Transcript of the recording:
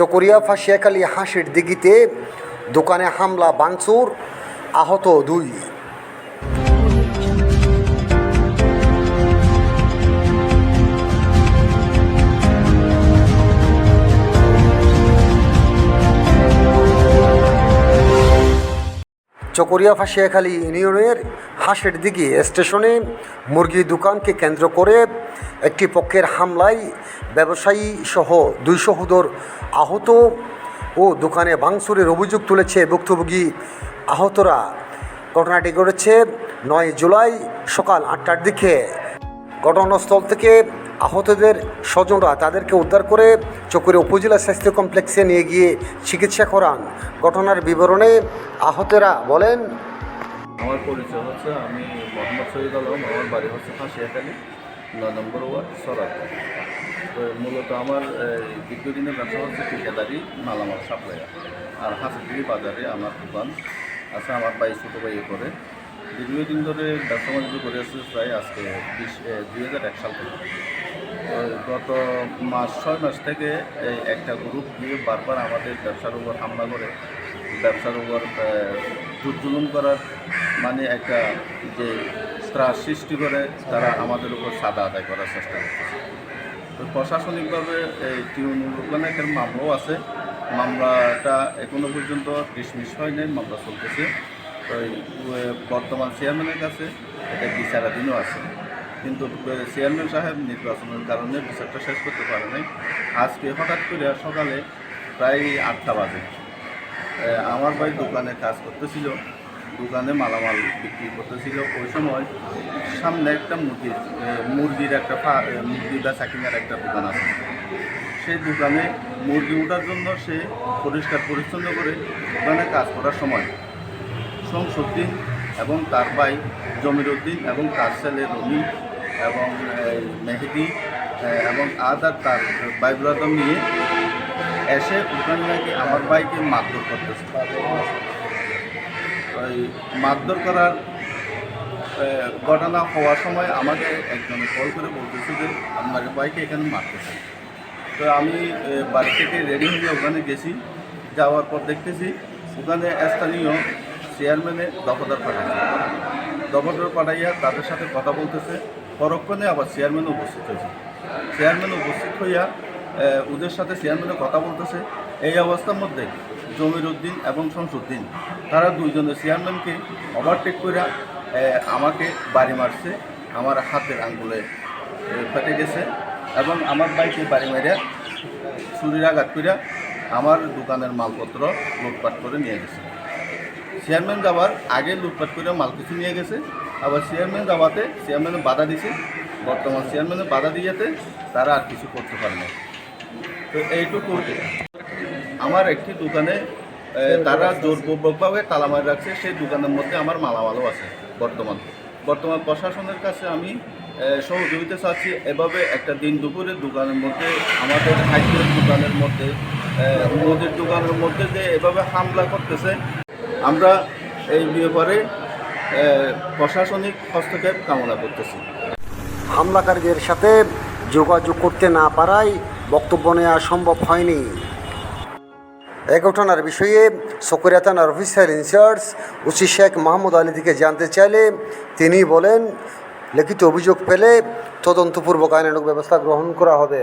চকরিয়া ফাঁসিয়াখালী হাঁসের দিঘিতে দোকানে হামলা বাংচুর আহত দুই। চকরিয়া ফাঁসিয়াখালী ইউনিয়নের হাঁসের দিঘি স্টেশনে মুরগির দোকানকে কেন্দ্র করে একটি পক্ষের হামলায় ব্যবসায়ী সহ দুই সহোদর আহত ও দোকানে ভাঙচুরের অভিযোগ তুলেছে ভুক্তভোগী আহতরা। ঘটনাটি ঘটেছে নয় জুলাই সকাল আটটার দিকে। ঘটনাস্থল থেকে আহতদের স্বজনরা তাদেরকে উদ্ধার করে চকুরে উপজেলা স্বাস্থ্য কমপ্লেক্সে নিয়ে গিয়ে চিকিৎসা করান। ঘটনার বিবরণে আহতেরা বলেন আমার পরিচয় হচ্ছে আমি মোহাম্মদ শহীদ আলম, আমার বাড়ি হচ্ছে ফাঁসিয়াখালী নয় নম্বর ওয়ার্ড সরাত তো মূলত আমার দীর্ঘদিনের ব্যবসা হচ্ছে ঠিকাদারি, মালামাল সাপ্লাই আর হাসিদিরি বাজারে আমার দোকান আছে, আমার ভাই, ছোটো ভাইয়ে করে। দীর্ঘদিন ধরে ব্যবসা বাণিজ্য করে আসছে প্রায় আজকে বিশ দুই হাজার এক সাল থেকে। গত মাস, ছয় মাস থেকে একটা গ্রুপ দিয়ে বারবার আমাদের ব্যবসার উপর হামলা করে। ব্যবসার উপর জুলুম করার মানে একটা যে ত্রাস সৃষ্টি করে, তারা আমাদের উপর সাদা আদায় করার চেষ্টা করতেছে। তো প্রশাসনিকভাবে এই টিউনুর একটা মামলাও আছে। মামলাটা এখনও পর্যন্ত ডিসমিস হয় নাই, মামলা চলতেছে। বর্তমান চেয়ারম্যানের কাছে এটা বিচারাধীনও আছে। কিন্তু চেয়ারম্যান সাহেব নির্বাচনের কারণে বিচারটা শেষ করতে পারে নাই। আজকে হঠাৎ করে সকালে প্রায় আটটা বাজে। আমার ভাই দোকানে কাজ করতেছিল, দোকানে মালামাল বিক্রি করতেছিল। ওই সময় সামনে একটা মুরগির মুরগির একটা মুরগি বা চাকিনার একটা দোকান আছে। সেই দোকানে মুরগি ওঠার জন্য সে পরিষ্কার পরিচ্ছন্ন করে দোকানে কাজ করার সময় শমসুদ্দিন এবং তার ভাই জমির উদ্দিন এবং তার ছেলে রমি এবং মেহেদি এবং আদার তার বাইবুল নিয়ে এসে ওখানে নাকি আমার ভাইকে মারধর করতেছে। ওই মারধর করার ঘটনা হওয়ার সময় আমাকে একজন কল করে বলতেছে যে আপনার ভাইকে এখানে মারতেছে তো আমি বাড়ি থেকে রেডি হয়ে ওখানে গেছি। যাওয়ার পর দেখতেছি, ওখানে স্থানীয় চেয়ারম্যানে দফাদার পাঠাইছে দফাদার পাঠাইয়া তাদের সাথে কথা বলতেছে। পরক্ষণে আবার চেয়ারম্যান উপস্থিত হয়েছে। চেয়ারম্যান উপস্থিত হইয়া ওদের সাথে চেয়ারম্যানে কথা বলতেছে। এই অবস্থার মধ্যে জমির উদ্দিন এবং শমসুদ্দিন, তারা দুইজনের চেয়ারম্যানকে ওভারটেক করে আমাকে বাড়ি মারছে, আমার হাতের আঙ্গুলে ফেটে গেছে এবং আমার বাইকে বাড়ি মারিয়া ছুরির আঘাত করে আমার দোকানের মালপত্র লুটপাট করে নিয়ে গেছে। চেয়ারম্যান যাওয়ার আগে লুটপাট করে মাল কিছু নিয়ে গেছে, আবার চেয়ারম্যান যাওয়াতে চেয়ারম্যানে বাধা দিছে, বর্তমান চেয়ারম্যানে বাধা দিয়েতে তারা আর কিছু করতে পারে না তো এইটুকু আমার একটি দোকানে তারা জোরপূর্বকভাবে তালা মারি রাখছে, সেই দোকানের মধ্যে আমার মালামালও আছে বর্তমান। বর্তমান প্রশাসনের কাছে আমি সহযোগিতা চাচ্ছি। এভাবে একটা দিন দুপুরে দোকানের মধ্যে, আমাদের খাদ্যের দোকানের মধ্যে মুদির দোকানের মধ্যে যে এভাবে হামলা করতেছে, আমরা এই ব্যাপারে প্রশাসনিক হস্তক্ষেপ কামনা করতেছি। হামলাকারীদের সাথে যোগাযোগ করতে না পারায় বক্তব্য নেওয়া সম্ভব হয়নি। এ ঘটনার বিষয়ে সকরিয়া থানার অফিসার ইনচার্জ উচি শেখ মাহমুদ আলী থেকে জানতে চাইলে তিনি বলেন, লিখিত অভিযোগ পেলে তদন্তপূর্বক আইনানুক ব্যবস্থা গ্রহণ করা হবে।